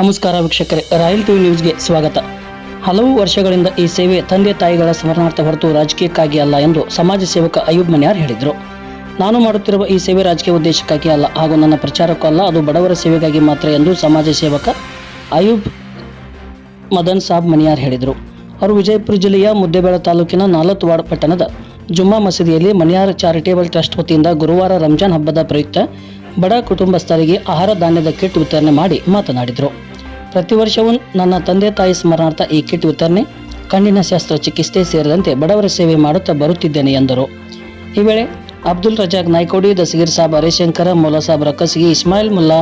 ನಮಸ್ಕಾರ ವೀಕ್ಷಕರೇ, royal TV ನ್ಯೂಸ್ಗೆ ಸ್ವಾಗತ. ಹಲವು ವರ್ಷಗಳಿಂದ ಈ ಸೇವೆ ತಂದೆ ತಾಯಿಗಳ ಸ್ಮರಣಾರ್ಥ ಹೊರತು ರಾಜಕೀಯಕ್ಕಾಗಿ ಅಲ್ಲ ಎಂದು ಸಮಾಜ ಸೇವಕ ಅಯೂಬ್ ಮನಿಯಾರ್ ಹೇಳಿದರು. ನಾನು ಮಾಡುತ್ತಿರುವ ಈ ಸೇವೆ ರಾಜಕೀಯ ಉದ್ದೇಶಕ್ಕಾಗಿ ಅಲ್ಲ ಹಾಗೂ ನನ್ನ ಪ್ರಚಾರಕ್ಕೂ ಅಲ್ಲ, ಅದು ಬಡವರ ಸೇವೆಗಾಗಿ ಮಾತ್ರ ಎಂದು ಸಮಾಜ ಸೇವಕ ಅಯೂಬ್ ಮದನ್ ಸಾಬ್ ಮನಿಯಾರ್ ಹೇಳಿದರು. ಅವರು ವಿಜಯಪುರ ಜಿಲ್ಲೆಯ ಮುದ್ದೇಬೇಳ ತಾಲೂಕಿನ ನಾಲತ್ವಾಡ್ ಪಟ್ಟಣದ ಜುಮ್ಮಾ ಮಸೀದಿಯಲ್ಲಿ ಮನಿಯಾರ್ ಚಾರಿಟೇಬಲ್ ಟ್ರಸ್ಟ್ ವತಿಯಿಂದ ಗುರುವಾರ ರಂಜಾನ್ ಹಬ್ಬದ ಪ್ರಯುಕ್ತ ಬಡ ಕುಟುಂಬಸ್ಥರಿಗೆ ಆಹಾರ ಧಾನ್ಯದ ಕಿಟ್ ವಿತರಣೆ ಮಾಡಿ ಮಾತನಾಡಿದರು. ಪ್ರತಿ ವರ್ಷವೂ ನನ್ನ ತಂದೆ ತಾಯಿ ಸ್ಮರಣಾರ್ಥ ಈ ಕಿಟ್ ವಿತರಣೆ, ಕಣ್ಣಿನ ಶಸ್ತ್ರಚಿಕಿತ್ಸೆ ಸೇರಿದಂತೆ ಬಡವರ ಸೇವೆ ಮಾಡುತ್ತಾ ಬರುತ್ತಿದ್ದೇನೆ ಎಂದರು. ಈ ವೇಳೆ ಅಬ್ದುಲ್ ರಜಾಕ್ ನಾಯ್ಕೋಡಿ, ದಸಗೀರ್ ಸಾಬ್ ಹರಿಶಂಕರ, ಮೌಲಾ ಸಾಬ್ ರಕ್ಕಸಿಗಿ ಇಸ್ಮಾಯಿಲ್ ಮುಲ್ಲಾ,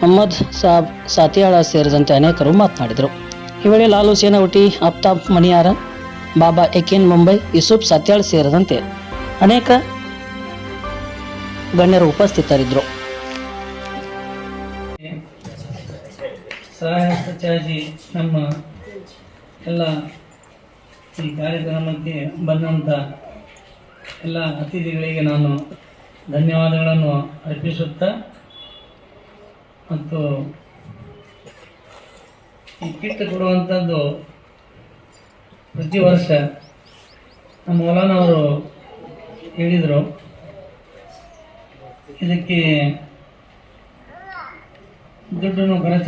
ಮೊಹಮ್ಮದ್ ಸಾಬ್ ಸಾತಿಯಾಳ ಸೇರಿದಂತೆ ಅನೇಕರು ಮಾತನಾಡಿದರು. ಈ ವೇಳೆ ಲಾಲು ಸೇನಾವಟಿ ಅಫ್ತಾಬ್ ಮಣಿಯಾರ, ಬಾಬಾ ಎಕೇನ್ ಮುಂಬೈ, ಯೂಸುಫ್ ಸತ್ಯಾಳ್ ಸೇರಿದಂತೆ ಅನೇಕ ಗಣ್ಯರು ಉಪಸ್ಥಿತರಿದ್ದರು. ಸಹಾಯ ಸಚಿವಾಗಿ ನಮ್ಮ ಎಲ್ಲ ಈ ಕಾರ್ಯಕ್ರಮಕ್ಕೆ ಬಂದಂಥ ಎಲ್ಲ ಅತಿಥಿಗಳಿಗೆ ನಾನು ಧನ್ಯವಾದಗಳನ್ನು ಅರ್ಪಿಸುತ್ತಾ ಮತ್ತು ಈ ಕಿಟ್ ಕೊಡುವಂಥದ್ದು ಪ್ರತಿ ವರ್ಷ ನಮ್ಮ ಮೌಲಾನವರು ಹೇಳಿದರು. ಇದಕ್ಕೆ ದುಡ್ಡು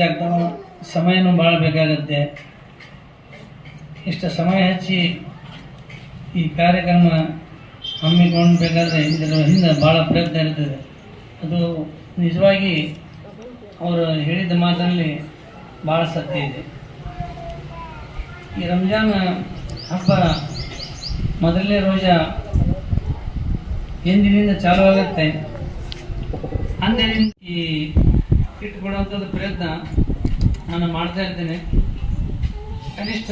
ಆಗ್ತಾವೆ ಸಮಯನೂ ಭಾಳ ಬೇಕಾಗತ್ತೆ ಇಷ್ಟು ಸಮಯ ಹಚ್ಚಿ ಈ ಕಾರ್ಯಕ್ರಮ ಹಮ್ಮಿಕೊಳ್ಬೇಕಾದ್ರೆ ಇದರ ಹಿಂದೆ ಭಾಳ ಪ್ರಯತ್ನ ಇರ್ತದೆ. ಅದು ನಿಜವಾಗಿ ಅವರು ಹೇಳಿದ ಮಾತಲ್ಲಿ ಭಾಳ ಸತ್ಯ ಇದೆ. ಈ ರಂಜಾನ್ ಹಬ್ಬ ಮೊದಲನೇ ರೋಜ ಎಂದಿನಿಂದ ಚಾಲು ಆಗುತ್ತೆ ಅಂದಿನಿಂದ ಈ ಕಿಟ್ ಕೊಡುವಂಥದ್ದು ಪ್ರಯತ್ನ ನಾನು ಮಾಡ್ತಾ ಇರ್ತೇನೆ. ಕನಿಷ್ಠ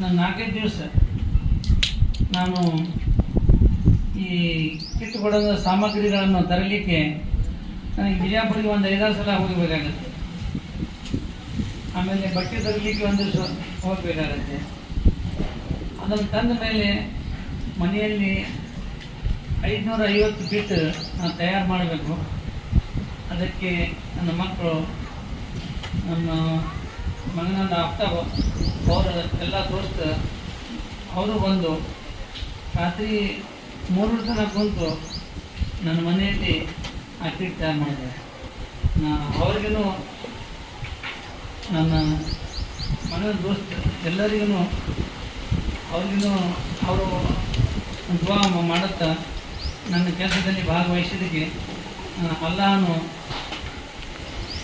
ನಾನು ನಾಲ್ಕೈದು ದಿವಸ ನಾನು ಈ ಕಿಟ್ ಕೊಡೋದ ಸಾಮಗ್ರಿಗಳನ್ನು ತರಲಿಕ್ಕೆ ನನಗೆ ಬಿಜಾಪುರಿಗೆ ಒಂದು ಐದಾರು ಸಲ ಹೋಗಬೇಕಾಗತ್ತೆ. ಆಮೇಲೆ ಬಟ್ಟೆ ತರಲಿಕ್ಕೆ ಒಂದು ದಿವಸ ಹೋಗಬೇಕಾಗತ್ತೆ. ಅದನ್ನು ತಂದ ಮೇಲೆ ಮನೆಯಲ್ಲಿ ಐದುನೂರ ಐವತ್ತು ಫೀಟ್ ನಾನು ತಯಾರು ಮಾಡಬೇಕು. ಅದಕ್ಕೆ ನನ್ನ ಮಕ್ಕಳು, ನನ್ನ ಮಗನನ್ನ ಅಪ್ಪ ಅವರ ಎಲ್ಲ ದೋಸ್ತ ಅವರು ಬಂದು ರಾತ್ರಿ ಮೂರು ತನಕ ಕುಂತು ನನ್ನ ಮನೆಯಲ್ಲಿ ಅಕ್ಕಿ ತಯಾರು ಮಾಡಿದ್ದಾರೆ. ನಾ ಅವ್ರಿಗೂ ನನ್ನ ಮನೆಯ ದೋಸ್ತ ಎಲ್ಲರಿಗೂ ಅವ್ರಿಗೂ ಅವರು ದುವಾ ಮಾಡುತ್ತಾ ನನ್ನ ಕೆಲಸದಲ್ಲಿ ಭಾಗವಹಿಸಿದ್ದಕ್ಕೆ ಅವರಿಂದ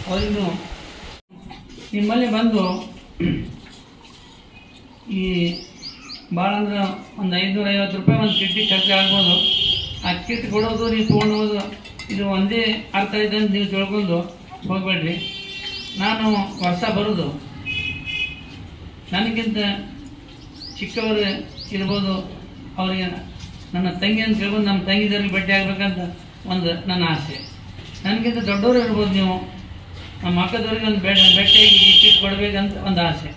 ಅವರಿಗೂ ನಿಮ್ಮಲ್ಲಿ ಬಂದು ಈ ಭಾಳ ಅಂದ್ರೆ ಒಂದು ಐದುನೂರ ಐವತ್ತು ರೂಪಾಯಿ ಒಂದು ಕಿಟ್ಟಿ ಖರ್ಚು ಆಗ್ಬೋದು. ಆ ಕಿಟ್ ಕೊಡೋದು, ನೀವು ತೊಗೊಂಡು ಹೋಗೋದು, ಇದು ಒಂದೇ ಅರ್ಥ ಇದೆ ಅಂತ ನೀವು ತಿಳ್ಕೊಂಡು ಹೋಗಬೇಡ್ರಿ. ನಾನು ವರ್ಷ ಬರೋದು. ನನಗಿಂತ ಚಿಕ್ಕವರು ಇರ್ಬೋದು, ಅವರಿಗೆ ನನ್ನ ತಂಗಿ ಅಂತ ಹೇಳ್ಬೋದು, ನಮ್ಮ ತಂಗಿದವ್ರಿಗೆ ಬಟ್ಟೆ ಆಗ್ಬೇಕಂತ. ಒಂದು ನನ್ನ ಆಸೆ. ನನಗಿಂತ ದೊಡ್ಡವರು ಇರ್ಬೋದು ನೀವು. ನಮ್ಮ ಅಕ್ಕದವ್ರಿಗೆ ಒಂದು ಬೆಟ್ಟ ಬೆಟ್ಟಿಗೆ ಕಿಟ್ ಕೊಡಬೇಕಂತ ಒಂದು ಆಸೆ.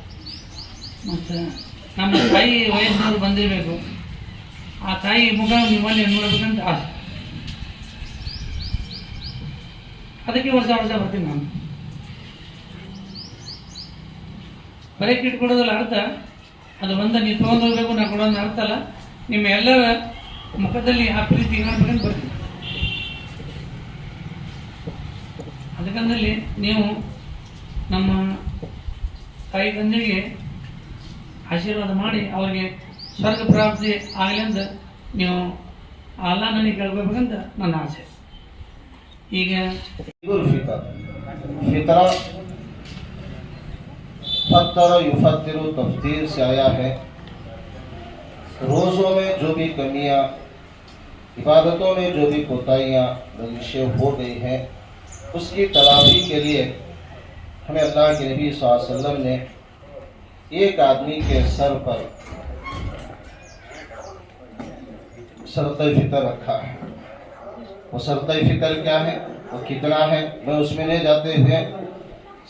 ಮತ್ತು ನಮ್ಮ ತಾಯಿ ವಯಸ್ಸಿನವ್ರು ಬಂದಿರಬೇಕು. ಆ ತಾಯಿ ಮುಖ ನಿಮ್ಮಲ್ಲಿ ನೋಡ್ಬೇಕಂತ ಆಸೆ. ಅದಕ್ಕೆ ವರ್ಷ ವರ್ಷ ಬರ್ತೀನಿ ನಾನು. ಬರೀ ಕಿಟ್ ಕೊಡೋದಲ್ಲ ಅರ್ಥ? ಅದು ಬಂದ ನೀವು ತೊಗೊಂಡು ಹೋಗ್ಬೇಕು, ನಾ ಕೊಡೋದು ಅರ್ಥ ಅಲ್ಲ. ನಿಮ್ಮ ಎಲ್ಲರ ಮುಖದಲ್ಲಿ ಆ ಪ್ರೀತಿ ನೋಡ್ಬೇಕಂತ ಬರ್ತೀನಿ. ಅದಕ್ಕಂದಲ್ಲಿ ನೀವು ನಮ್ಮ ತಾಯಿ ತಂದೆಗೆ ಆಶೀರ್ವಾದ ಮಾಡಿ ಅವರಿಗೆ ಸ್ವರ್ಗ ಪ್ರಾಪ್ತಿ ಆಗಲಿ ಅಂತ ನೀವು ಅಲ್ಲ ನನಗೆ ಕೇಳ್ಬೇಕಂತ ನನ್ನ ಆಸೆ ಈಗ ईद उल फितर फितरा फतर युफतर तफदीर से आया है रोज़ों में जो भी कमियां इबादतों में जो भी कोताहियाँ रजिशें हो गई हैं उसकी तलाशी के लिए हमें अल्लाह के नबी वसल्लम ने एक आदमी के सर पर सरत फितर रखा है। वो सरत फितर क्या है? वो कितना है? मैं उसमें नहीं जाते हुए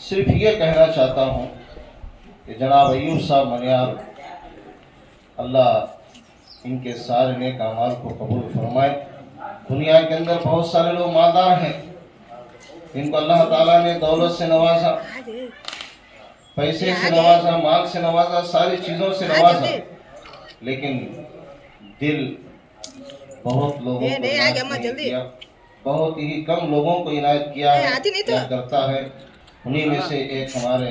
सिर्फ़ ये कहना चाहता हूँ कि जनाब अयूब साहब मनियार, अल्लाह इनके सारे नेक अमाल को कबूल फरमाए। दुनिया के अंदर बहुत सारे लोग मालदार हैं। इनको अल्लाह ताला ने दौलत से नवाजा पैसे से नवाजा माल से नवाजा सारी चीज़ों से नवाजा। लेकिन दिल बहुत लोगों को बहुत ही कम लोगों को इनायत किया है तो। करता है उन्हीं में से एक हमारे